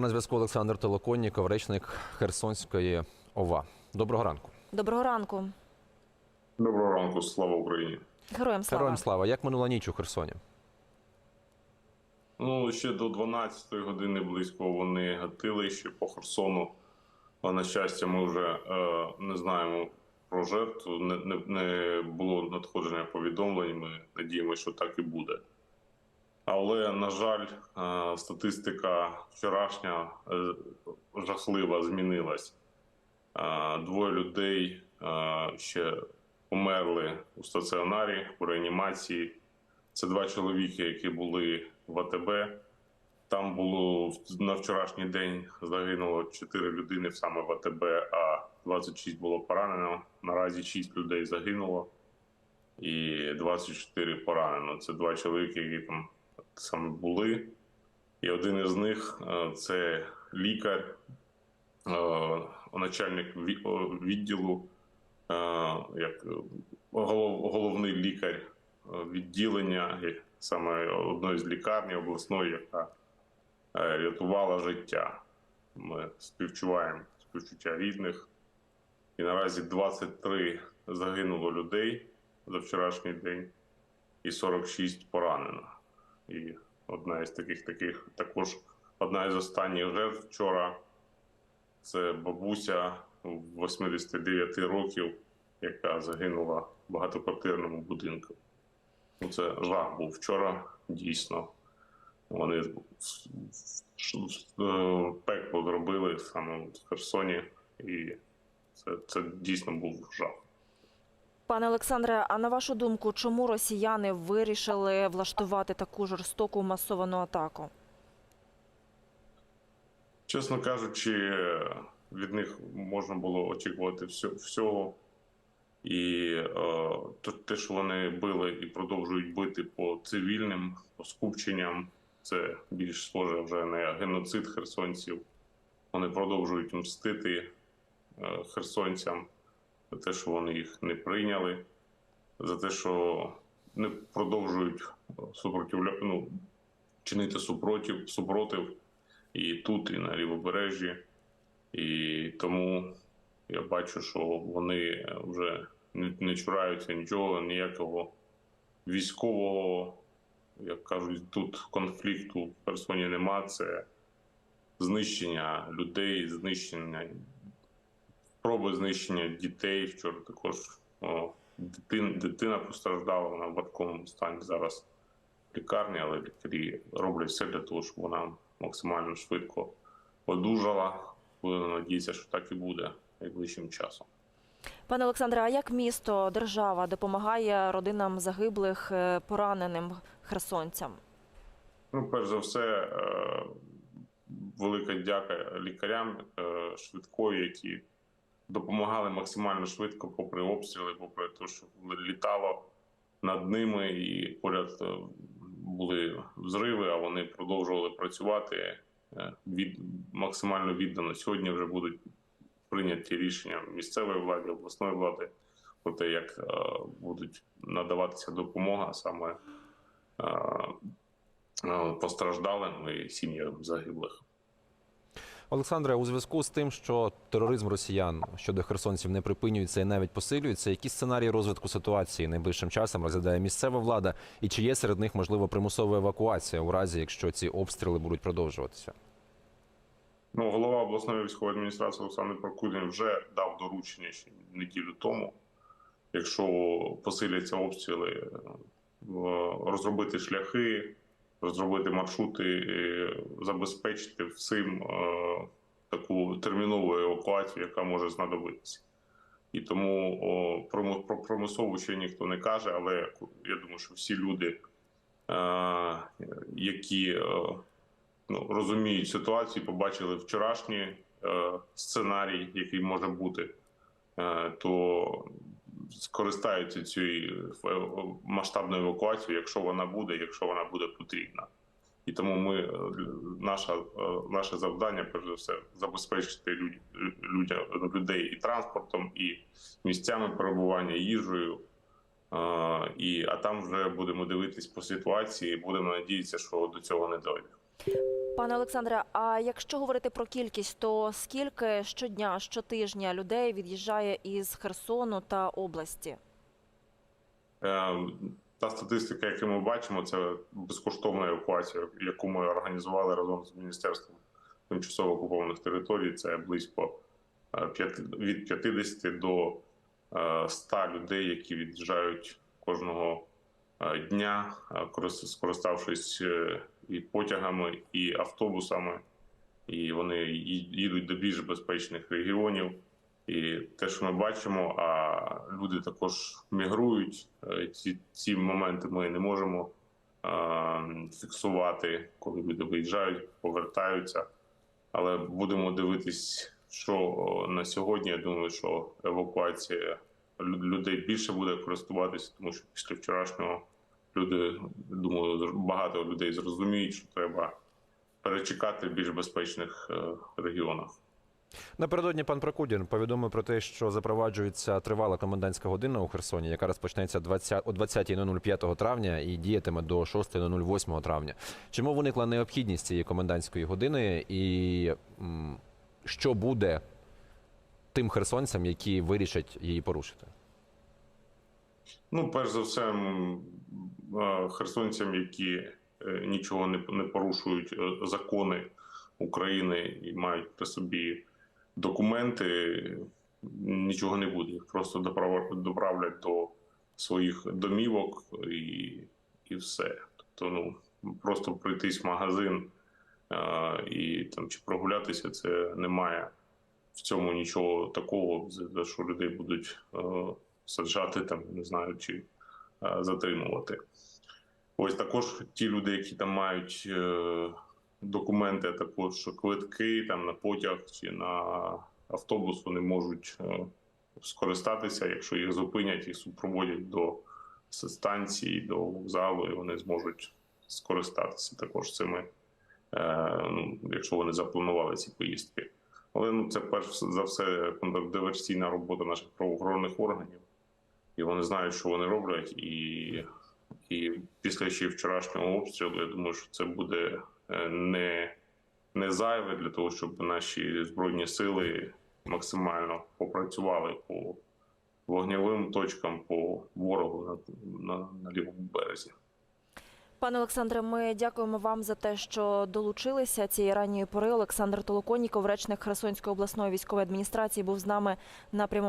На зв'язку Олександр Толоконніков, речник Херсонської ОВА. Доброго ранку. Доброго ранку. Доброго ранку, слава Україні. Героям слава. Героям слава. Як минула ніч у Херсоні? Ну ще до 12-ї години близько вони гатили ще по Херсону. А на щастя, ми вже е, не знаємо про жертву. Не, не, не було надходження повідомлень. Ми надіємося, що так і буде. Але на жаль, е, статистика вчорашня е, жахлива змінилась. Е, двоє людей ще померли у стаціонарі у реанімації. Це два чоловіки, які були в АТБ. Там було на вчорашній день загинуло 4 людини саме в АТБ, а 26 було поранено. Наразі 6 людей загинуло і 24 поранено. Це два чоловіки, які там саме були. І один із них е, це лікар, е, начальник відділу, е, як головний лікар відділення саме одної з лікарні обласної, яка рятувала життя. Ми співчуваємо співчуття рідних. І наразі 23 загинуло людей за вчорашній день, і 46 поранено. І одна із таких таких також одна із останніх жертв вчора це бабуся 89 років, яка загинула в багатоквартирному будинку. Ну, Це жах був вчора, дійсно. Вони е, пекло зробили саме в Херсоні, і це, це дійсно був жах. Пане Олександре, а на вашу думку, чому росіяни вирішили влаштувати таку жорстоку масовану атаку? Чесно кажучи, від них можна було очікувати всього. І е, те, що вони били і продовжують бити по цивільним, по скупченням, це більш схоже вже на геноцид херсонців. Вони продовжують мстити е, херсонцям за те, що вони їх не прийняли, за те, що не продовжують супротивля... ну, чинити супротив, супротив і тут, і на лівобережжі. І тому я бачу, що вони вже не, чураються нічого, ніякого військового, як кажуть, тут конфлікту в Херсоні нема. Це знищення людей, знищення спроби знищення дітей. Вчора також о, дитин, дитина постраждала вона в важкому стані зараз в лікарні, але лікарі роблять все для того, щоб вона максимально швидко одужала. Будемо надіятися, що так і буде найближчим часом. Пане Олександре, а як місто, держава допомагає родинам загиблих, е, пораненим херсонцям? Ну, перш за все, е, велика дяка лікарям е, швидкої, які допомагали максимально швидко, попри обстріли, попри те, що літало над ними, і поряд е, були взриви, а вони продовжували працювати е, від максимально віддано. Сьогодні вже будуть прийняті рішення місцевої влади, обласної влади про те, як е, будуть надаватися допомога саме. постраждалим і сім'ям загиблих. Олександре, у зв'язку з тим, що тероризм росіян щодо херсонців не припинюється і навіть посилюється, які сценарії розвитку ситуації найближчим часом розглядає місцева влада, і чи є серед них можливо примусова евакуація у разі, якщо ці обстріли будуть продовжуватися? Ну, голова обласної військової адміністрації Олександр Прокудін вже дав доручення ще неділю тому. Якщо посиляться обстріли, е, розробити шляхи, розробити маршрути, забезпечити всім е, таку термінову евакуацію, яка може знадобитися. І тому о, про промислову ще ніхто не каже, але я думаю, що всі люди, е, які е, ну, розуміють ситуацію, побачили вчорашній е, сценарій, який може бути, е, то скористаються цією е, масштабною евакуацією, якщо вона буде, якщо вона буде потрібна. І тому ми е, наша, е, наше завдання, перш за все, забезпечити люд, людя, людей і транспортом, і місцями перебування, їжею. Е, і, а там вже будемо дивитись по ситуації, будемо надіятися, що до цього не дойде. Пане Олександре, а якщо говорити про кількість, то скільки щодня, щотижня людей від'їжджає із Херсону та області? Е, Та статистика, яку ми бачимо, це безкоштовна евакуація, яку ми організували разом з Міністерством тимчасово окупованих територій. Це близько е, від 50 до е, 100 людей, які від'їжджають кожного е, дня, е, корис- скориставшись е, і потягами, і автобусами. І вони їдуть до більш безпечних регіонів. І те, що ми бачимо, а люди також мігрують. Е, Ці, ці моменти ми не можемо е, фіксувати, коли люди виїжджають, повертаються. Але будемо дивитись, що на сьогодні. Я думаю, що евакуація людей більше буде користуватися, тому що після вчорашнього люди, думаю, багато людей зрозуміють, що треба перечекати в більш безпечних е, регіонах. Напередодні пан Прокудін повідомив про те, що запроваджується тривала комендантська година у Херсоні, яка розпочнеться 20, о 20.05 травня і діятиме до 6.08 травня. Чому виникла необхідність цієї комендантської години, і що буде тим херсонцям, які вирішать її порушити? Ну, перш за все, херсонцям, які е, нічого не, порушують е, закони України і мають при собі документи, нічого не буде. Їх просто доправ- доправлять до своїх домівок і, і все. Тобто, ну просто прийтись в магазин і там чи прогулятися, це немає в цьому нічого такого, за що людей будуть е, саджати там, не знаю, чи е, затримувати. Ось також ті люди, які там мають е, документи, також квитки там на потяг чи на автобус, вони можуть скористатися, якщо їх зупинять і супроводять до станції, до вокзалу, і вони зможуть скористатися також цими, ну, якщо вони запланували ці поїздки. Але ну це перш за все контрдиверсійна робота наших правоохоронних органів, і вони знають, що вони роблять. І, і після ще вчорашнього обстрілу, я думаю, що це буде е, не, не зайве для того, щоб наші збройні сили максимально попрацювали по вогневим точкам по ворогу на, на, на лівому березі. Пане Олександре, ми дякуємо вам за те, що долучилися цієї ранньої пори. Олександр Толоконіков, речник Херсонської обласної військової адміністрації, був з нами на прямому.